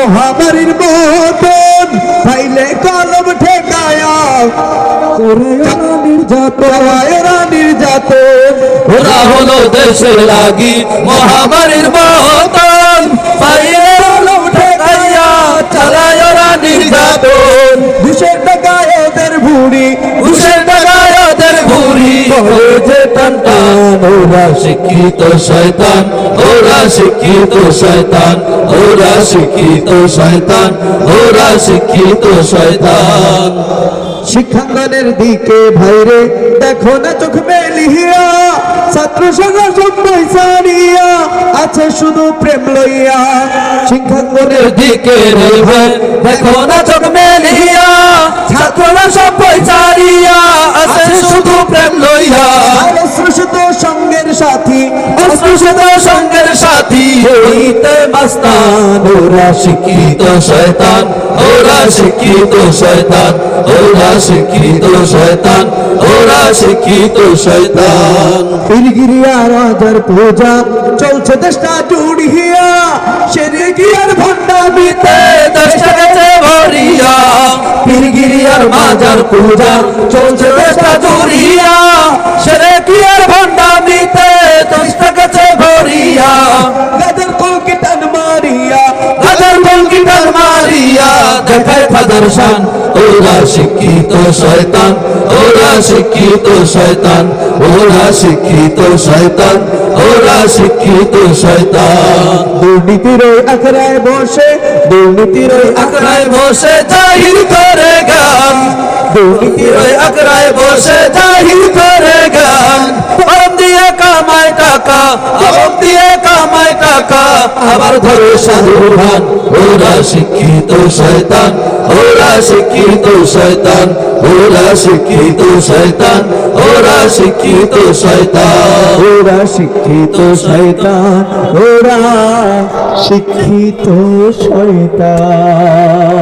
মহামারীর মতন ফাইলে কলম ঠেকায়া। নির্যাতন। ওরা হলো দেশের লাগি মহামারীর মতন ঠেকাইয়া চালায় ওরা নির্যাতন। ঘুষের টাকায় ওদের ভুড়ি ওরা শিক্ষিত শয়তান, ওরা শিক্ষিত শয়তান, ওরা শিক্ষিত শয়তান, ওরা শিক্ষিত শয়তান। শিক্ষাঙ্গনের দিকে ভাইরে, দেখো না চোখ মেলিয়া, ছাত্র সংঘ সবাই সারিয়া আছে শুধু প্রেম লইয়া। শিক্ষাঙ্গনের দিকে রে ভাই দেখো না চোখ মেলিয়া, ছাত্ররা সব পয়সারিয়া আছে শুধু প্রেম লইয়া। অশ্রুষিত সঙ্গের সাথী অস্পৃশ্যতা সঙ্গের সাথী হইতে মাস্তান ওরা শিক্ষিত শয়তান ওরা শিক্ষিত শয়তান ওরা শিক্ষিত শয়তান ওরা শিক্ষিত শয়তান পীরগিরিয়া রাজার পূজা চলছে দেশটা জুড়িয়া সেরে গিয়ার ভণ্ডামিতে দশটা গেছে ভরিয়া পীরগিরিয়ার মাজার পূজা চলছে দেশটা জুড়িয়া সেরে ফাদার শান ওরা শিক্ষিত শয়তান, ওরা শিক্ষিত শয়তান, ওরা শিক্ষিত শয়তান, ওরা শিক্ষিত শয়তান। দুর্নীতির ওই আখড়ায় বসে, দুর্নীতির ওই আকড়ায় বসে জাহির করে গান। দুর্নীতির ওই আকড়ায় বসে জাহির করে আবার ধরে সাধুর ভান ওরা শিক্ষিত শয়তান, ওরা শিক্ষিত শয়তান, ওরা শিক্ষিত শয়তান, ওরা শিক্ষিত শয়তান। ওরা শিক্ষিত শয়তান, ওরা শিক্ষিত শয়তান।